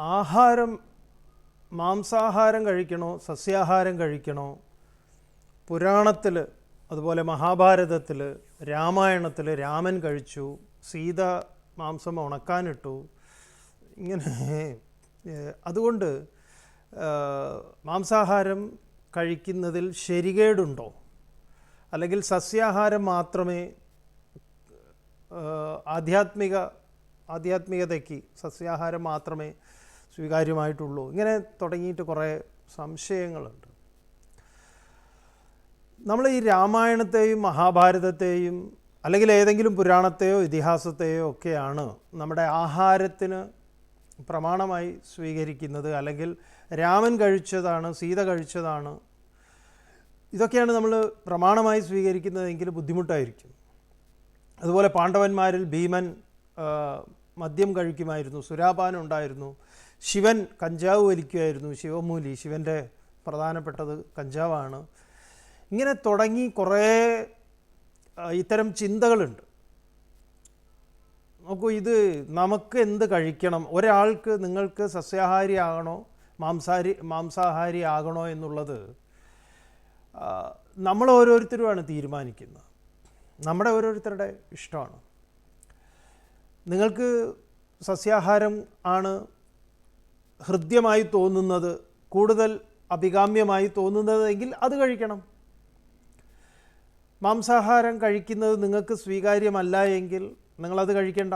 ആഹാരം മാംസാഹാരം കഴിക്കണോ സസ്യാഹാരം കഴിക്കണോ? പുരാണത്തിൽ അതുപോലെ മഹാഭാരതത്തിൽ രാമായണത്തിൽ രാമൻ കഴിച്ചു സീത മാംസം ഉണക്കാനിട്ടു. ഇങ്ങനെ അതുകൊണ്ട് മാംസാഹാരം കഴിക്കുന്നതിൽ ശരികേടുണ്ടോ? അല്ലെങ്കിൽ സസ്യാഹാരം മാത്രമേ ആധ്യാത്മിക ആധ്യാത്മികതയ്ക്ക് സസ്യാഹാരം മാത്രമേ സ്വീകാര്യമായിട്ടുള്ളൂ. ഇങ്ങനെ തുടങ്ങിയിട്ട് കുറേ സംശയങ്ങളുണ്ട്. നമ്മൾ ഈ രാമായണത്തെയും മഹാഭാരതത്തെയും അല്ലെങ്കിൽ ഏതെങ്കിലും പുരാണത്തെയോ ഇതിഹാസത്തെയോ ഒക്കെയാണ് നമ്മുടെ ആഹാരത്തിന് പ്രമാണമായി സ്വീകരിക്കുന്നത് അല്ലെങ്കിൽ രാമൻ കഴിച്ചതാണ് സീത കഴിച്ചതാണ്. ഇതൊക്കെയാണ് നമ്മൾ പ്രമാണമായി സ്വീകരിക്കുന്നതെങ്കിൽ ബുദ്ധിമുട്ടായിരിക്കും. അതുപോലെ പാണ്ഡവന്മാരിൽ ഭീമൻ മദ്യം കഴിക്കുമായിരുന്നു സുരാപാനം ഉണ്ടായിരുന്നു. ശിവൻ കഞ്ചാവ് വലിക്കുമായിരുന്നു. ശിവമൂലി ശിവന്റെ പ്രധാനപ്പെട്ടത് കഞ്ചാവാണ്. ഇങ്ങനെ തുടങ്ങി കുറേ ഇത്തരം ചിന്തകളുണ്ട്. നോക്കൂ ഇത് നമുക്ക് എന്ത് കഴിക്കണം? ഒരാൾക്ക് നിങ്ങൾക്ക് സസ്യാഹാരി ആകണോ? മാംസാഹാരി മാംസാഹാരി ആകണോ എന്നുള്ളത് നമ്മൾ ഓരോരുത്തരുമാണ് തീരുമാനിക്കുന്നത്. നമ്മുടെ ഓരോരുത്തരുടെ ഇഷ്ടമാണ്. നിങ്ങൾക്ക് സസ്യാഹാരം ആണ് ഹൃദ്യമായി തോന്നുന്നത് കൂടുതൽ അഭികാമ്യമായി തോന്നുന്നതെങ്കിൽ അത് കഴിക്കണം. മാംസാഹാരം കഴിക്കുന്നത് നിങ്ങൾക്ക് സ്വീകാര്യമല്ല എങ്കിൽ നിങ്ങളത് കഴിക്കണ്ട.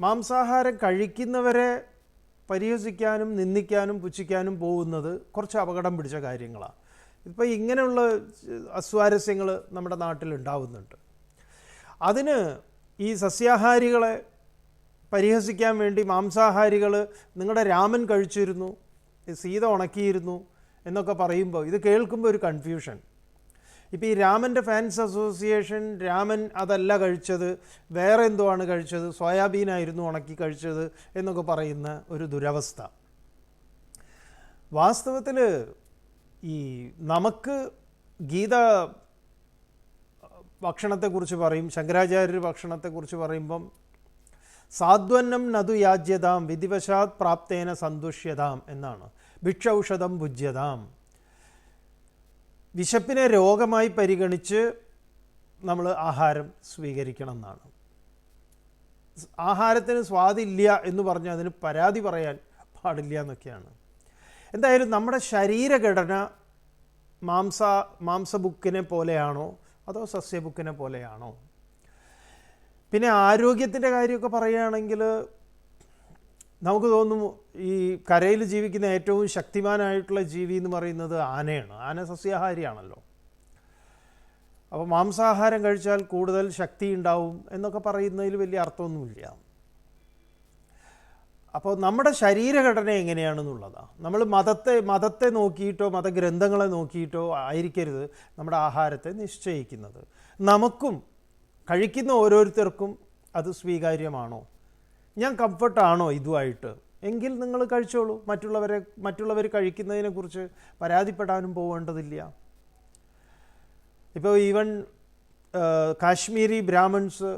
മാംസാഹാരം കഴിക്കുന്നവരെ പരിഹസിക്കാനും നിന്ദിക്കാനും പുച്ഛിക്കാനും പോകുന്നത് കുറച്ച് അപകടം പിടിച്ച കാര്യങ്ങളാണ് ഇപ്പോൾ ഇങ്ങനെയുള്ള അസ്വാരസ്യങ്ങൾ നമ്മുടെ നാട്ടിലുണ്ടാവുന്നുണ്ട്. അതിന് ഈ സസ്യാഹാരികളെ പരിഹസിക്കാൻ വേണ്ടി മാംസാഹാരികൾ നിങ്ങളുടെ രാമൻ കഴിച്ചിരുന്നു സീത ഉണക്കിയിരുന്നു എന്നൊക്കെ പറയുമ്പോൾ ഇത് കേൾക്കുമ്പോൾ ഒരു കൺഫ്യൂഷൻ ഇപ്പോൾ ഈ രാമന്റെ ഫാൻസ് അസോസിയേഷൻ രാമൻ അതല്ല കഴിച്ചത് വേറെ എന്തോ ആണ് കഴിച്ചത് സോയാബീനായിരുന്നു ഉണക്കി കഴിച്ചത് എന്നൊക്കെ പറയുന്ന ഒരു ദുരവസ്ഥ. വാസ്തവത്തിൽ ഈ നമുക്ക് ഗീത ഭക്ഷണത്തെക്കുറിച്ച് പറയും ശങ്കരാചാര്യർ ഭക്ഷണത്തെക്കുറിച്ച് പറയുമ്പം സാധ്വന്നം നതു യാജ്യതാം വിധിവശാത് പ്രാപ്തേന സന്തുഷ്യതാം എന്നാണ്. ഭിക്ഷൌഷധം ഭുജ്യതാം. വിശപ്പിനെ രോഗമായി പരിഗണിച്ച് നമ്മൾ ആഹാരം സ്വീകരിക്കണം എന്നാണ് ആഹാരത്തിന് സ്വാദില്ല എന്ന് പറഞ്ഞ് അതിന് പരാതി പറയാൻ പാടില്ല എന്നൊക്കെയാണ്. എന്തായാലും നമ്മുടെ ശരീരഘടന മാംസ മാംസബുക്കിനെ പോലെയാണോ അതോ സസ്യബുക്കിനെ പോലെയാണോ? പിന്നെ ആരോഗ്യത്തിന്റെ കാര്യമൊക്കെ പറയുകയാണെങ്കിൽ നമുക്ക് തോന്നും ഈ കരയിൽ ജീവിക്കുന്ന ഏറ്റവും ശക്തിമാനായിട്ടുള്ള ജീവി എന്ന് പറയുന്നത് ആനയാണ്. ആന സസ്യാഹാരിയാണല്ലോ. അപ്പോൾ മാംസാഹാരം കഴിച്ചാൽ കൂടുതൽ ശക്തി ഉണ്ടാവും എന്നൊക്കെ പറയുന്നതിൽ വലിയ അർത്ഥമൊന്നുമില്ല. അപ്പോൾ നമ്മുടെ ശരീരഘടന എങ്ങനെയാണെന്നുള്ളതാണ് നമ്മൾ മതത്തെ മതത്തെ നോക്കിയിട്ടോ മതഗ്രന്ഥങ്ങളെ നോക്കിയിട്ടോ ആയിരിക്കരുത് നമ്മുടെ ആഹാരത്തെ നിശ്ചയിക്കുന്നത്. നമുക്കും കഴിക്കുന്ന ഓരോരുത്തർക്കും അത് സ്വീകാര്യമാണോ? ഞാൻ കംഫർട്ടാണോ ഇതുമായിട്ട്? എങ്കിൽ നിങ്ങൾ കഴിച്ചോളൂ. മറ്റുള്ളവരെ മറ്റുള്ളവർ കഴിക്കുന്നതിനെക്കുറിച്ച് പരാതിപ്പെടാനും പോവേണ്ടതില്ല. ഇപ്പോൾ ഈവൻ കാശ്മീരി ബ്രാഹ്മൺസ്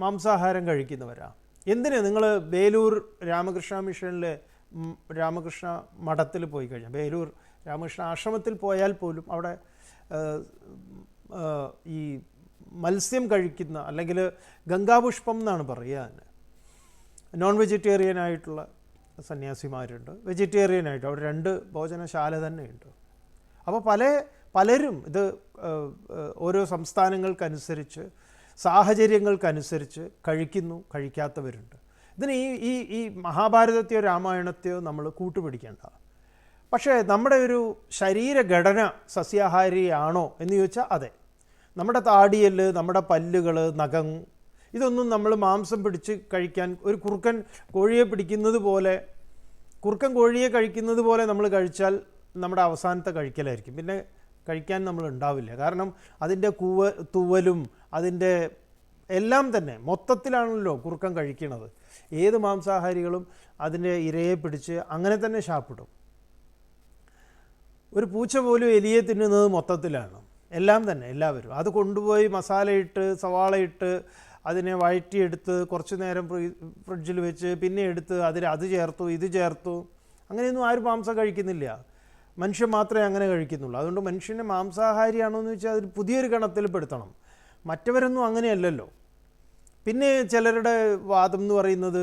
മാംസാഹാരം കഴിക്കുന്നവരാ. എന്തിനാ നിങ്ങൾ ബേലൂർ രാമകൃഷ്ണ മിഷനിലെ രാമകൃഷ്ണ മഠത്തിൽ പോയി കഴിഞ്ഞാൽ ബേലൂർ രാമകൃഷ്ണ ആശ്രമത്തിൽ പോയാൽ പോലും അവിടെ ഈ മത്സ്യം കഴിക്കുന്ന അല്ലെങ്കിൽ ഗംഗാപുഷ്പം എന്നാണ് പറയുക തന്നെ നോൺ വെജിറ്റേറിയൻ ആയിട്ടുള്ള സന്യാസിമാരുണ്ട്. വെജിറ്റേറിയൻ ആയിട്ട് അവിടെ രണ്ട് ഭോജനശാല തന്നെയുണ്ട്. അപ്പോൾ പല പലരും ഇത് ഓരോ സംസ്ഥാനങ്ങൾക്കനുസരിച്ച് സാഹചര്യങ്ങൾക്കനുസരിച്ച് കഴിക്കുന്നു കഴിക്കാത്തവരുണ്ട്. ഇതിന് ഈ ഈ ഈ മഹാഭാരതത്തെയോ രാമായണത്തെയോ നമ്മൾ കൂട്ടുപിടിക്കേണ്ട പക്ഷേ നമ്മുടെ ഒരു ശരീരഘടന സസ്യാഹാരിയാണോ എന്ന് ചോദിച്ചാൽ അതെ. നമ്മുടെ താടിയൽ നമ്മുടെ പല്ലുകൾ നഖം ഇതൊന്നും നമ്മൾ മാംസം പിടിച്ച് കഴിക്കാൻ ഒരു കുറുക്കൻ കോഴിയെ പിടിക്കുന്നത് പോലെ കുറുക്കൻ കോഴിയെ കഴിക്കുന്നത് പോലെ നമ്മൾ കഴിച്ചാൽ നമ്മുടെ അവസാനത്തെ കഴിക്കലായിരിക്കും. പിന്നെ കഴിക്കാൻ നമ്മൾ ഉണ്ടാവില്ല. കാരണം അതിന്റെ കൂവ തൂവലും അതിന്റെ എല്ലാം തന്നെ മൊത്തത്തിലാണല്ലോ കുറുക്കൻ കഴിക്കണത്. ഏത് മാംസാഹാരികളും അതിന്റെ ഇരയെ പിടിച്ച് അങ്ങനെ തന്നെ ശാപ്പിടും. ഒരു പൂച്ച പോലും എലിയെ തിന്നുന്നത് മൊത്തത്തിലാണ്. എല്ലാം തന്നെ എല്ലാവരും. അത് കൊണ്ടുപോയി മസാലയിട്ട് സവാളയിട്ട് അതിനെ വഴറ്റിയെടുത്ത് കുറച്ച് നേരം ഫ്രിഡ്ജിൽ വെച്ച് പിന്നെ എടുത്ത് അതിൽ അത് ചേർത്തു ഇത് ചേർത്തു. അങ്ങനെയൊന്നും ആരും മാംസം കഴിക്കുന്നില്ല. മനുഷ്യൻ മാത്രമേ അങ്ങനെ കഴിക്കുന്നുള്ളൂ. അതുകൊണ്ട് മനുഷ്യനെ മാംസാഹാരിയാണോ എന്ന് വെച്ചാൽ അതിൽ പുതിയൊരു ഗണത്തിൽ പെടുത്തണം മറ്റവരൊന്നും അങ്ങനെയല്ലല്ലോ. പിന്നെ ചിലരുടെ വാദം എന്ന് പറയുന്നത്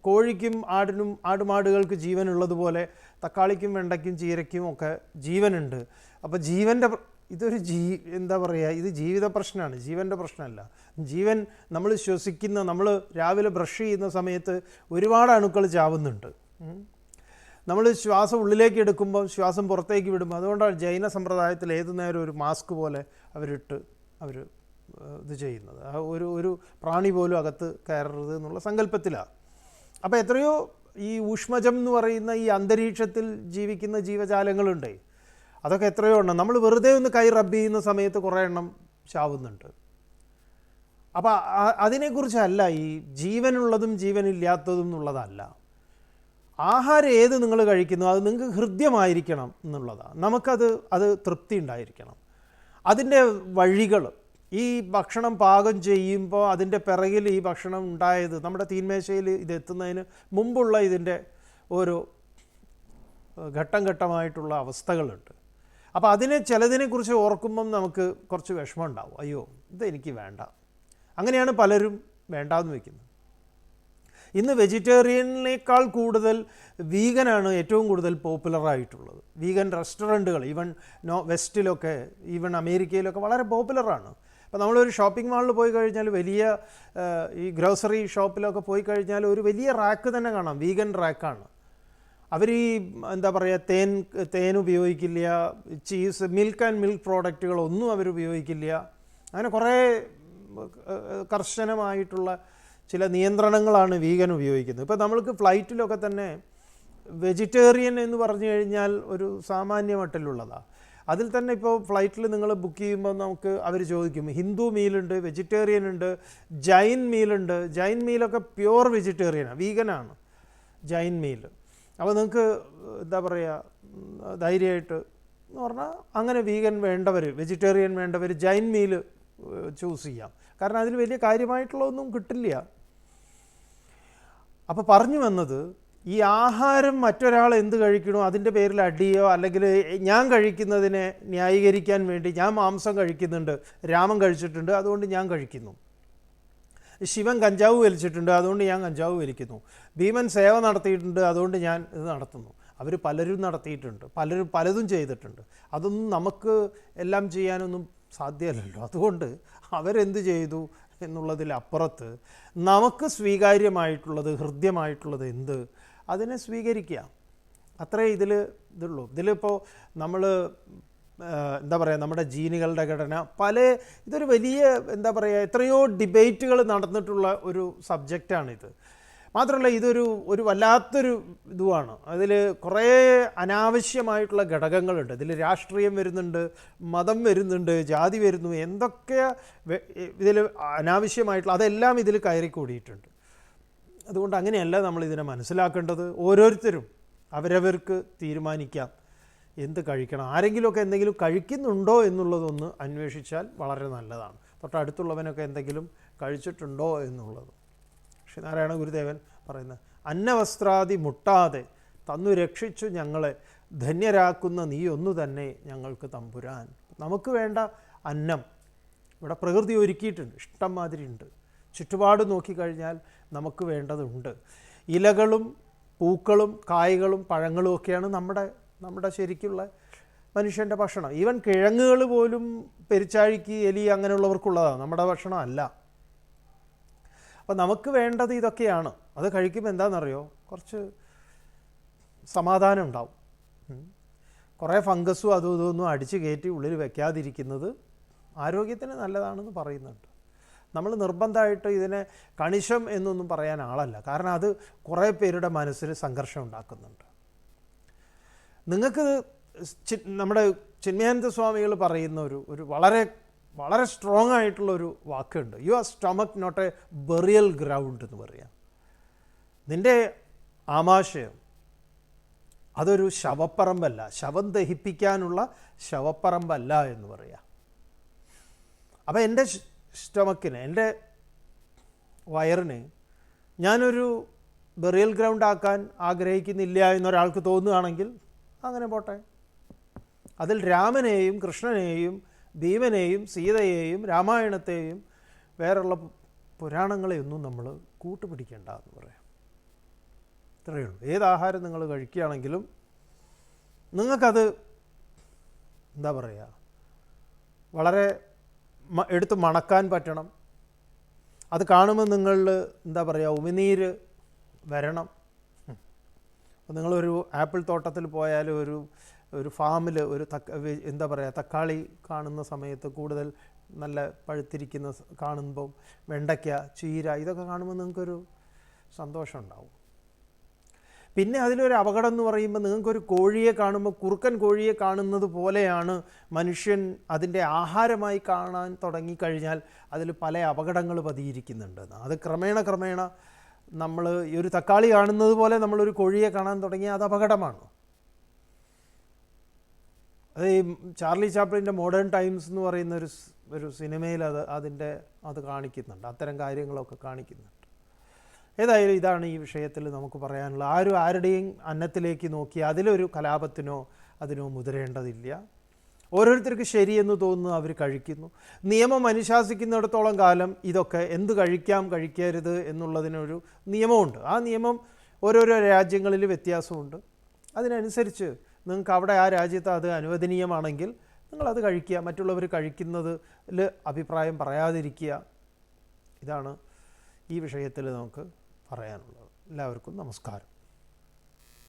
കോഴിക്കും ആടിനും ആടുമാടുകൾക്ക് ജീവനുള്ളതുപോലെ തക്കാളിക്കും വെണ്ടയ്ക്കും ചീരയ്ക്കും ഒക്കെ ജീവനുണ്ട്. അപ്പോൾ ജീവന്റെ ഇതൊരു ജീ എന്താ പറയുക ഇത് ജീവിത പ്രശ്നമാണ് ജീവന്റെ പ്രശ്നമല്ല. ജീവൻ നമ്മൾ ശ്വസിക്കുന്ന നമ്മൾ രാവിലെ ബ്രഷ് ചെയ്യുന്ന സമയത്ത് ഒരുപാട് അണുക്കൾ ചാവുന്നുണ്ട്. നമ്മൾ ശ്വാസം ഉള്ളിലേക്ക് എടുക്കുമ്പോൾ ശ്വാസം പുറത്തേക്ക് വിടുമ്പോൾ അതുകൊണ്ടാണ് ജൈന സമ്പ്രദായത്തിൽ ഏതു നേരം ഒരു മാസ്ക് പോലെ അവരിട്ട് അവർ ഇത് ചെയ്യുന്നത്. ഒരു ഒരു പ്രാണി പോലും അകത്ത് കയറരുത് എന്നുള്ള സങ്കല്പത്തിലാണ് അപ്പോൾ എത്രയോ ഈ ഊഷ്മജം എന്ന് പറയുന്ന ഈ അന്തരീക്ഷത്തിൽ ജീവിക്കുന്ന ജീവജാലങ്ങളുണ്ട് അതൊക്കെ എത്രയോ എണ്ണം. നമ്മൾ വെറുതെ ഒന്ന് കൈ റബ്ബ് ചെയ്യുന്ന സമയത്ത് കുറേ എണ്ണം ചാവുന്നുണ്ട്. അപ്പോൾ അതിനെക്കുറിച്ചല്ല ഈ ജീവനുള്ളതും ജീവനില്ലാത്തതും എന്നുള്ളതല്ല. ആഹാരം ഏത് നിങ്ങൾ കഴിക്കുന്നു അത് നിങ്ങൾക്ക് ഹൃദ്യമായിരിക്കണം എന്നുള്ളതാണ് നമുക്കത് അത് തൃപ്തി ഉണ്ടായിരിക്കണം. അതിന്റെ വഴികൾ ഈ ഭക്ഷണം പാകം ചെയ്യുമ്പോൾ അതിന്റെ പിറകിൽ ഈ ഭക്ഷണം ഉണ്ടായത് നമ്മുടെ തീന്മേശയിൽ ഇത് എത്തുന്നതിന് മുമ്പുള്ള ഇതിന്റെ ഓരോ ഘട്ടം ഘട്ടമായിട്ടുള്ള അവസ്ഥകളുണ്ട്. അപ്പോൾ അതിനെ ചിലതിനെക്കുറിച്ച് ഓർക്കുമ്പം നമുക്ക് കുറച്ച് വിഷമം ഉണ്ടാവും അയ്യോ ഇതെനിക്ക് വേണ്ട. അങ്ങനെയാണ് പലരും വേണ്ടാന്ന് വയ്ക്കുന്നത് ഇന്ന് വെജിറ്റേറിയനേക്കാൾ കൂടുതൽ വീഗനാണ് ഏറ്റവും കൂടുതൽ പോപ്പുലറായിട്ടുള്ളത് വീഗൻ റെസ്റ്റോറന്റുകൾ ഈവൻ നോ വെസ്റ്റിലൊക്കെ ഈവൻ അമേരിക്കയിലൊക്കെ വളരെ പോപ്പുലറാണ്. അപ്പോൾ നമ്മളൊരു ഷോപ്പിംഗ് മാളിൽ പോയി കഴിഞ്ഞാൽ വലിയ ഈ ഗ്രോസറി ഷോപ്പിലൊക്കെ പോയി കഴിഞ്ഞാൽ ഒരു വലിയ റാക്ക് തന്നെ കാണാം. വീഗൻ റാക്കാണ്. അവർ ഈ എന്താ പറയുക തേൻ തേൻ ഉപയോഗിക്കില്ല ചീസ് മിൽക്ക് ആൻഡ് മിൽക്ക് പ്രോഡക്റ്റുകളൊന്നും അവർ ഉപയോഗിക്കില്ല. അങ്ങനെ കുറേ കർശനമായിട്ടുള്ള ചില നിയന്ത്രണങ്ങളാണ് വീഗൻ ഉപയോഗിക്കുന്നത്. ഇപ്പോൾ നമ്മൾക്ക് ഫ്ലൈറ്റിലൊക്കെ തന്നെ വെജിറ്റേറിയൻ എന്ന് പറഞ്ഞു കഴിഞ്ഞാൽ ഒരു സാമാന്യ മട്ടിലുള്ളതാണ് അതിൽ തന്നെ ഇപ്പോൾ ഫ്ലൈറ്റിൽ നിങ്ങൾ ബുക്ക് ചെയ്യുമ്പോൾ നമുക്ക് അവർ ചോദിക്കും ഹിന്ദു മീലുണ്ട് വെജിറ്റേറിയൻ ഉണ്ട് ജൈൻ മീലുണ്ട് ജൈൻ മീലൊക്കെ പ്യുവർ വെജിറ്റേറിയനാണ് വീഗനാണ് ജൈൻ മീൽ അപ്പോൾ നിങ്ങൾക്ക് എന്താ പറയുക ധൈര്യമായിട്ട് എന്ന് പറഞ്ഞാൽ അങ്ങനെ വീഗൻ വേണ്ടവർ വെജിറ്റേറിയൻ വേണ്ടവർ ജൈൻ മീൽ ചൂസ് ചെയ്യാം. കാരണം അതിൽ വലിയ കാര്യമായിട്ടുള്ള ഒന്നും കിട്ടില്ല. അപ്പോൾ പറഞ്ഞു വന്നത് ഈ ആഹാരം മറ്റൊരാൾ എന്ത് കഴിക്കണോ അതിന്റെ പേരിൽ അടിയോ അല്ലെങ്കിൽ ഞാൻ കഴിക്കുന്നതിനെ ന്യായീകരിക്കാൻ വേണ്ടി ഞാൻ മാംസം കഴിക്കുന്നുണ്ട് രാമൻ കഴിച്ചിട്ടുണ്ട് അതുകൊണ്ട് ഞാൻ കഴിക്കുന്നു. ശിവൻ കഞ്ചാവ് വലിച്ചിട്ടുണ്ട് അതുകൊണ്ട് ഞാൻ കഞ്ചാവ് വലിക്കുന്നു. ഭീമൻ സേവ നടത്തിയിട്ടുണ്ട് അതുകൊണ്ട് ഞാൻ ഇത് നടത്തുന്നു. അവർ പലരും നടത്തിയിട്ടുണ്ട് പലരും പലതും ചെയ്തിട്ടുണ്ട്. അതൊന്നും നമുക്ക് എല്ലാം ചെയ്യാനൊന്നും സാധ്യമല്ലല്ലോ അതുകൊണ്ട് അവരെന്ത് ചെയ്തു എന്നുള്ളതിലപ്പുറത്ത് നമുക്ക് സ്വീകാര്യമായിട്ടുള്ളത് ഹൃദ്യമായിട്ടുള്ളത് എന്ത്? അതിനെ സ്വീകരിക്കുക അത്രേ ഇതിൽ ഇതുള്ളൂ. ഇതിലിപ്പോൾ നമ്മൾ എന്താ പറയുക നമ്മുടെ ജീനുകളുടെ ഘടന. പല ഇതൊരു വലിയ എന്താ പറയുക എത്രയോ ഡിബേറ്റുകൾ നടന്നിട്ടുള്ള ഒരു സബ്ജക്റ്റാണിത്. മാത്രമല്ല ഇതൊരു ഒരു വല്ലാത്തൊരു ഇതുമാണ് അതിൽ കുറേ അനാവശ്യമായിട്ടുള്ള ഘടകങ്ങളുണ്ട്. ഇതിൽ രാഷ്ട്രീയം വരുന്നുണ്ട് മതം വരുന്നുണ്ട് ജാതി വരുന്നു എന്തൊക്കെ ഇതിൽ അനാവശ്യമായിട്ടുള്ള അതെല്ലാം ഇതിൽ കയറി കൂടിയിട്ടുണ്ട് അതുകൊണ്ട് അങ്ങനെയല്ല നമ്മൾ ഇതിനെ മനസ്സിലാക്കേണ്ടത്. ഓരോരുത്തരും അവരവർക്ക് തീരുമാനിക്കാം. എന്ത് കഴിക്കണം? ആരെങ്കിലുമൊക്കെ എന്തെങ്കിലും കഴിക്കുന്നുണ്ടോ എന്നുള്ളതൊന്ന് അന്വേഷിച്ചാൽ വളരെ നല്ലതാണ്. തൊട്ടടുത്തുള്ളവനൊക്കെ എന്തെങ്കിലും കഴിച്ചിട്ടുണ്ടോ എന്നുള്ളത്. പക്ഷേ നാരായണ ഗുരുദേവൻ പറയുന്നത് അന്നവസ്ത്രാദി മുട്ടാതെ തന്നു രക്ഷിച്ചു ഞങ്ങളെ. ധന്യരാക്കുന്ന നീ ഒന്നു തന്നെ ഞങ്ങൾക്ക് തമ്പുരാൻ. നമുക്ക് വേണ്ട അന്നം. ഇവിടെ പ്രകൃതി ഒരുക്കിയിട്ടുണ്ട്. ഇഷ്ടം മാതിരി ഉണ്ട്. ചുറ്റുപാട് നോക്കിക്കഴിഞ്ഞാൽ നമുക്ക് വേണ്ടതുണ്ട്. ഇലകളും പൂക്കളും കായ്കളും പഴങ്ങളും ഒക്കെയാണ് നമ്മുടെ നമ്മുടെ ശരിക്കുള്ള മനുഷ്യന്റെ ഭക്ഷണം. ഈവൻ കിഴങ്ങുകൾ പോലും പെരിച്ചാഴിക്ക് എലി അങ്ങനെയുള്ളവർക്കുള്ളതാണ്. നമ്മുടെ ഭക്ഷണം അല്ല. അപ്പം നമുക്ക് വേണ്ടത് ഇതൊക്കെയാണ്. അത് കഴിക്കുമ്പോൾ എന്താണെന്നറിയോ? കുറച്ച് സമാധാനം ഉണ്ടാവും. കുറേ ഫംഗസും അതും ഇതൊന്നും അടിച്ച് കയറ്റി ഉള്ളിൽ വെക്കാതിരിക്കുന്നത് ആരോഗ്യത്തിന് നല്ലതാണെന്ന് പറയുന്നുണ്ട്. നമ്മൾ നിർബന്ധമായിട്ട് ഇതിനെ കണിശം എന്നൊന്നും പറയാൻ ആളല്ല. കാരണം അത് കുറേ പേരുടെ മനസ്സിൽ സംഘർഷം ഉണ്ടാക്കുന്നുണ്ട്. നിങ്ങൾക്ക് നമ്മുടെ ചിന്മയാനന്ദ സ്വാമികൾ പറയുന്ന ഒരു ഒരു വളരെ വളരെ സ്ട്രോങ് ആയിട്ടുള്ള ഒരു വാക്കുണ്ട്. You are stomach not a burial ground എന്ന് പറയാം. നിന്റെ ആമാശയം അതൊരു ശവപ്പറമ്പല്ല. ശവം ദഹിപ്പിക്കാനുള്ള ശവപ്പറമ്പല്ല എന്ന് പറയാം. അപ്പം എന്റെ സ്റ്റൊമക്കിന് എന്റെ വയറിന് ഞാനൊരു ബെറിയൽ ഗ്രൗണ്ട് ആക്കാൻ ആഗ്രഹിക്കുന്നില്ല എന്നൊരാൾക്ക് തോന്നുകയാണെങ്കിൽ അങ്ങനെ പോട്ടെ. അതിൽ രാമനെയും കൃഷ്ണനെയും ഭീമനെയും സീതയെയും രാമായണത്തെയും വേറുള്ള പുരാണങ്ങളെയൊന്നും നമ്മൾ കൂട്ടുപിടിക്കേണ്ട എന്ന് പറയാം. ഇത്രയേ ഉള്ളൂ. ഏത് ആഹാരം നിങ്ങൾ കഴിക്കുകയാണെങ്കിലും നിങ്ങൾക്കത് എന്താ പറയുക വളരെ എടുത്ത് മണക്കാൻ പറ്റണം. അത് കാണുമ്പോൾ നിങ്ങളിൽ എന്താ പറയുക ഉമിനീര് വരണം. അപ്പോൾ നിങ്ങളൊരു ആപ്പിൾ തോട്ടത്തിൽ പോയാൽ ഒരു ഒരു ഫാമിൽ ഒരു തക്ക എന്താ പറയുക തക്കാളി കാണുന്ന സമയത്ത് കൂടുതൽ നല്ല പഴുത്തിരിക്കുന്ന കാണുമ്പോൾ വെണ്ടയ്ക്ക ചീര ഇതൊക്കെ കാണുമ്പോൾ നിങ്ങൾക്കൊരു സന്തോഷം ഉണ്ടാവും പിന്നെ അതിലൊരു അപകടം എന്ന് പറയുമ്പോൾ നിങ്ങൾക്കൊരു കോഴിയെ കാണുമ്പോൾ കുറുക്കൻ കോഴിയെ കാണുന്നത് പോലെയാണ് മനുഷ്യൻ അതിന്റെ ആഹാരമായി കാണാൻ തുടങ്ങിക്കഴിഞ്ഞാൽ അതിൽ പല അപകടങ്ങൾ പതിയിരിക്കുന്നുണ്ട് അത് ക്രമേണ ക്രമേണ നമ്മൾ ഈ ഒരു തക്കാളി കാണുന്നത് പോലെ നമ്മളൊരു കോഴിയെ കാണാൻ തുടങ്ങിയാൽ അത് അപകടമാണ്. അത് ഈ ചാർലി ചാപ്ലിന്റെ മോഡേൺ ടൈംസ് എന്ന് പറയുന്ന ഒരു ഒരു സിനിമയിൽ അത് അതിന്റെ അത് കാണിക്കുന്നുണ്ട്. അത്തരം കാര്യങ്ങളൊക്കെ കാണിക്കുന്നുണ്ട്. ഏതായാലും ഇതാണ് ഈ വിഷയത്തിൽ നമുക്ക് പറയാനുള്ള ആരും ആരുടെയും അന്നത്തിലേക്ക് നോക്കി അതിലൊരു കലാപത്തിനോ അതിനോ മുതിരേണ്ടതില്ല. ഓരോരുത്തർക്ക് ശരിയെന്ന് തോന്നുന്നു അവർ കഴിക്കുന്നു. നിയമം അനുശാസിക്കുന്നിടത്തോളം കാലം ഇതൊക്കെ എന്ത് കഴിക്കാം കഴിക്കരുത് എന്നുള്ളതിനൊരു നിയമമുണ്ട്. ആ നിയമം ഓരോരോ രാജ്യങ്ങളിൽ വ്യത്യാസമുണ്ട്. അതിനനുസരിച്ച് നിങ്ങൾക്ക് അവിടെ ആ രാജ്യത്ത് അത് അനുവദനീയമാണെങ്കിൽ നിങ്ങളത് കഴിക്കുക മറ്റുള്ളവർ കഴിക്കുന്നതിൽ അഭിപ്രായം പറയാതിരിക്കുക. ഇതാണ് ഈ വിഷയത്തിൽ നമുക്ക് പറയാനുള്ളത്. എല്ലാവർക്കും നമസ്കാരം.